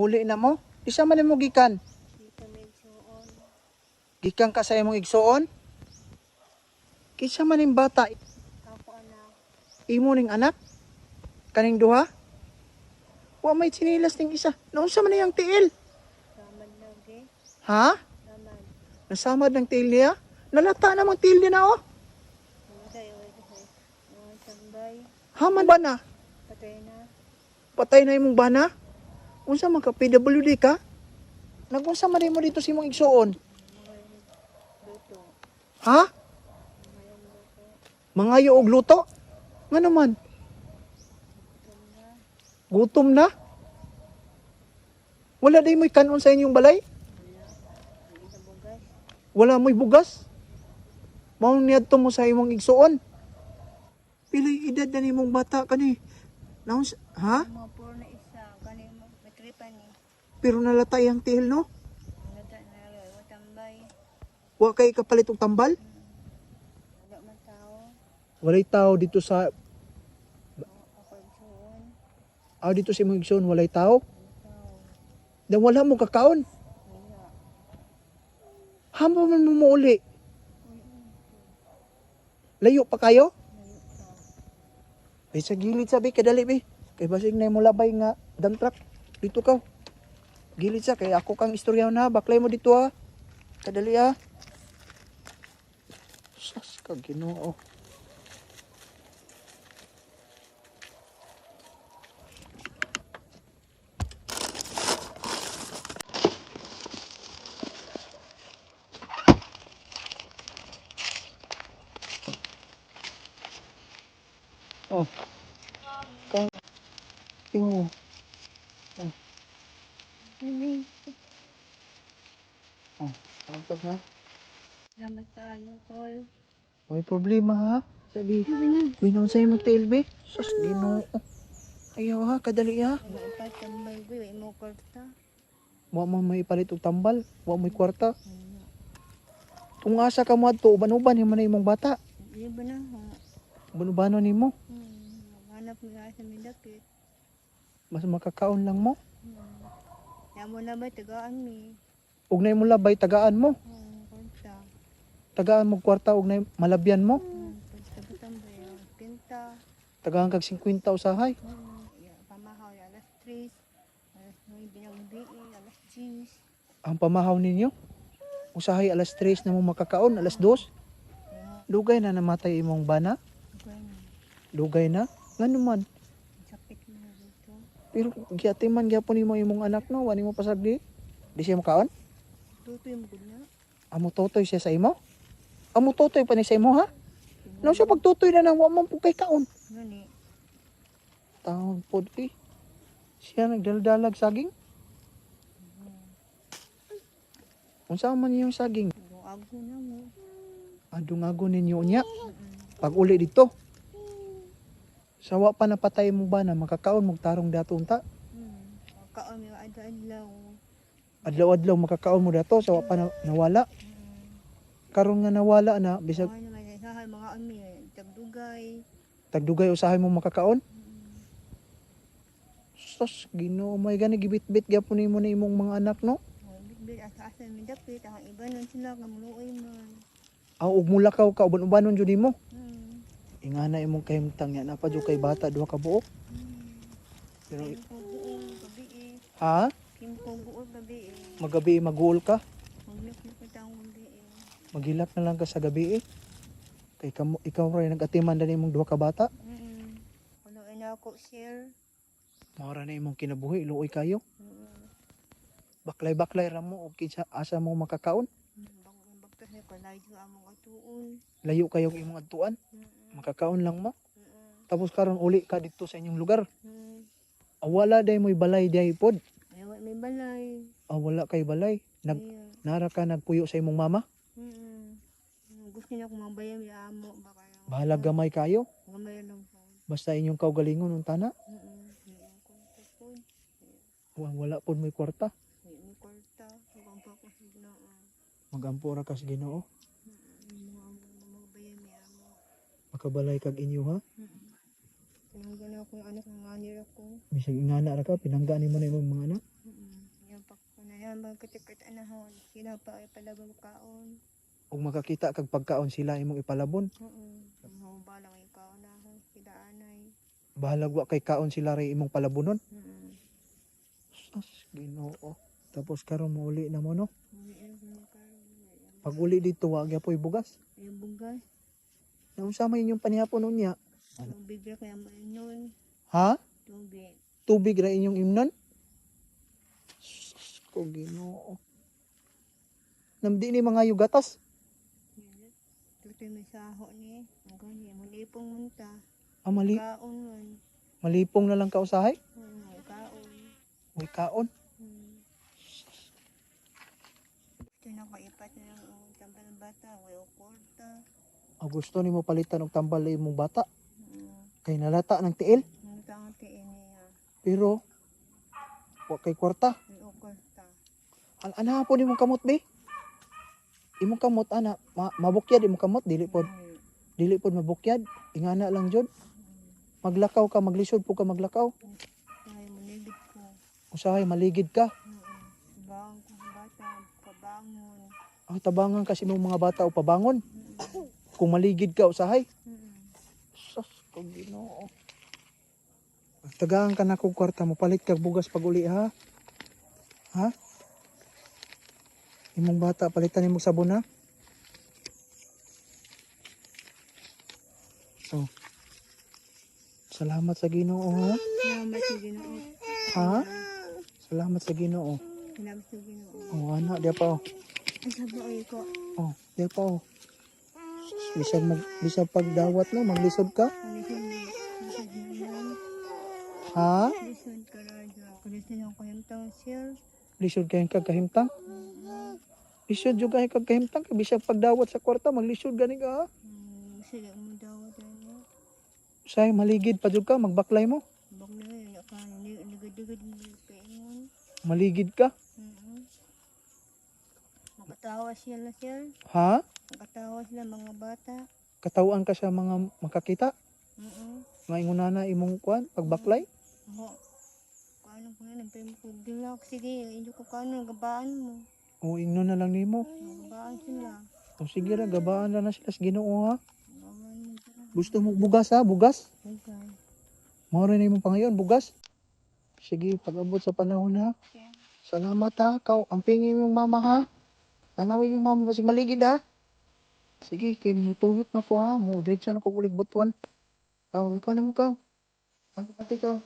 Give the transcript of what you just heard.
Muli na mo. Di sa man mo gikan. Gikan ka sa imong igsuon. Kisa man ning bata Ako anak. imo ning anak kaning duha. Wa may sinilas ning isa. Naunsa man niyang tiil? Ramad lagi. Ha? Ramad. Nasamad ng tiil niya? Nalata namang tiil niya na oh. Haman ba na? Patay na. Patay na imong bana? Unsa man ka PWD ka? Nagunsa man mo dito sa imong igsuon? Ha? Mangayo og luto? Nga naman, gutom na? Wala day mo'y kanon sa inyong balay? Wala. Mo'y bugas? Mao niadto mo sa imong igsuon? Pilay edad na nimong bata kani? Naon ha? Mga isa. Kani mo. Matripan ni. Pero nalatay ang tihil no? Nata na rin. Wa tambay. Wa kay kapalit og tambal? Wala man tao. Walay tao dito sa ah, dito sa imong igsuon walay tao. Dan wala mo kakaon. Hamo man mo muuli. Layo pa kayo? Layo pa. Ay sa gilid sabi kadali bi. Kay basig na mo labay nga dump truck. Dito ka. Gilid sa kay ako kang istorya na baklay mo dito ha. Kadali ha. Sas ka Ginoo. Oh. Kang tingo. Oh. Hindi. Oh. Tapos na. Salamat tayo, Col. May problema ha. Sabi. Sabi na. Binon sa imong tail be. Sus Ginoo. Ayaw ha, kadali ha. Wala pa tambay ko. Wala mo kwarta. Wa mo may palit og tambal, wa may kwarta. Kung asa ka mo adto uban-uban himo na imong bata. Di ba na? Ha? Uban-ubano nimo. Hmm. Hanap nga sa midakit. Mas makakaon lang mo. Hmm. Kaya mo na ba tagaan mi? Ug na imong labay tagaan mo. Hmm. Kwarta. Tagaan mo kwarta ug na malabyan mo. Hmm. Ba tambay? Pinta. Tagaan kag 50 usahay. Hmm. Ya, pamahaw ya alas 3. Alas 9 ng biin. Alas 10. Ang pamahaw ninyo. Usahay alas 3 na mo makakaon, alas 2. Ya. Dugay na namatay imong bana. Okay na. Dugay na. Man. Sakit mo na dito. Pero giyatiman gyapon nimo imong anak no, wani mo pasagdi. Di siya makaon? Tutoy mo gud na. Amo totoy siya sa imo? Amo totoy pa ni sa imo ha? Nang siya pagtutoy na nang wa man po kay kaon. Gani. Taon pod eh. Siya nagdaldalag saging. Unsa man yung saging? Ago na mo. Adungago ninyo niya. Pag uli dito. Sawa pa napatay mo ba na makakaon mo tarong dato unta? Hmm. Kaon yung adlaw. Adlaw-adlaw makakaon mo dato sawa pa na, nawala. Hmm. Karon nga nawala na bisag Mga naman sa mga ami tagdugay. tagdugay usahay mo makakaon. Hmm. Sus, Ginoo may gani gibit-bit gyapon nimo na imong mga anak no. Bit asa asa mi dapit ang iba nun sila nga muluoy man. Ang ug mula ka ka uban-ubanon jud nimo. Hmm. Ingana imong kahimtang ya napa jud kay bata duha ka buok. Pero ko ha, ko magabi maguol ka. Magnip na ko lang ka sa gabi eh. Kay kamo ikaw ray nagatiman na imong duha ka bata. Ano ina ako share. Mao na imong kinabuhi luoy kayo. Baklay-baklay ra mo og kinsa asa mo makakaon. Bago ang bagtas ni ko layo among atuon. Layo kayo og imong adtuan. Hmm. Makakaon lang mo. Hmm. Tapos karon uli ka dito sa inyong lugar. Hmm. Ah, wala day mo'y balay day pod. May may balay. Ah, wala kay balay. Nag Iya. nara ka nagpuyo sa imong mama. Mm. Gusto niya kung mabayam yung amo. Baka yung Bahala gamay kayo. gamay lang po. Basta inyong kaugalingon untana. Mm-mm. Hindi ang kwarta po. Wa- Wala pod may kwarta. Ang kwarta. Huwag pa ko sigla. Magampo ra ka sa Ginoo. Makabalay kag inyo ha. Kaya gano'n ako yung anak ng anir ako. Bisag ingana ra ka pinangga nimo na imong mga anak. Yung pa ko na yan, magkatikit anahon. Sila pa ay palabang kaon. Ug makakita kag pagkaon sila imong ipalabon. Oo. Mga balang ikaw na sila anay. Bahalag wa kay kaon sila ray imong palabonon. Mm. Sus, Ginoo. Tapos karon mauli na mo no. Uwi na kami karon. Pag uli dito wa gyapon bugas. Yung bugas. Naunsa may inyong panihapon unya? Tubig na kaya mainon. Ha? Tubig. Tubig ra inyong imnon? Ko Ginoo. Namdi ni mga yugatas. Tutoy may saho ni. Ang ganyan. Mulipong munta. Ah, mali, Kaon man. malipong na lang kausahay. Oo, kaon. Uy, kaon. Hmm. Ito na ko ipat na ang tambal bata. Way o kwarta. Ah, gusto ni mo palitan og tambal imong bata. Hmm. Kay nalata ng tiil. Ang tangati niya. Pero, wa kay kwarta. O kwarta. An ana po nimong kamot be? Imong kamot ana, ma mabukyad imong kamot dili pod. Hmm. Dili pod mabukyad. Ingana lang jud. Maglakaw ka, maglisod po ka maglakaw. Ay, manigit ko. Usahay maligid ka. Hmm. Bang bata. Pabangon. Ang tabangan kasi mong mga bata o pabangon. Kung maligid ka usahay. Sus, kung Ginoo. Tagaan ka na kong kwarta mo palit kag bugas pag uli ha. Ha? Imong bata palitan imong sabon ha. Oh. Salamat sa Ginoo ha. Salamat sa Ginoo. Ha? Salamat sa Ginoo. Salamat sa Ginoo. Oh, ana dia pa oh. Sabi ko. Oh, dia pa oh. Bisag mag bisag pagdawat no, maglisod ka. Yan. Ha? Kalisod ka radyo. Kalisod yung kayamtang sir. Lisod kay kag kahimtang. Hmm. Lisod jud kay kag kahimtang kay bisag pagdawat sa kwarta maglisod gani ka. ha? Hmm. Sige daw tayo. Say maligid pa jud ka magbaklay mo. Bak na yun. Ka, ligad-ligad mo. Maligid ka. Makatawa sila sir. Ha? Makatawa sila mga bata. Katawaan ka sa mga makakita. Mm-hmm. Maingunana imong kwan pagbaklay. Ako. Kano ko na, nagpahim ko. Dilak, sige, hindi ko kano, gabaan mo. O ingno na lang nimo. Gabaan sila. O sige ra gabaan na sila sa Ginoo ha. Gusto mo bugas ha, bugas. Okay. Mao rin imong pangayon bugas. Sige, pag-abot sa panahon ha. Okay. Salamat ha. Kau, ampingin mong mama ha. Tanawin yung mama basig maligid ha. Sige, kay mutuyot na ko ha. Mo, diretso na ko kulig butuan. Kau, ikaw mo kau. Ano pati kau?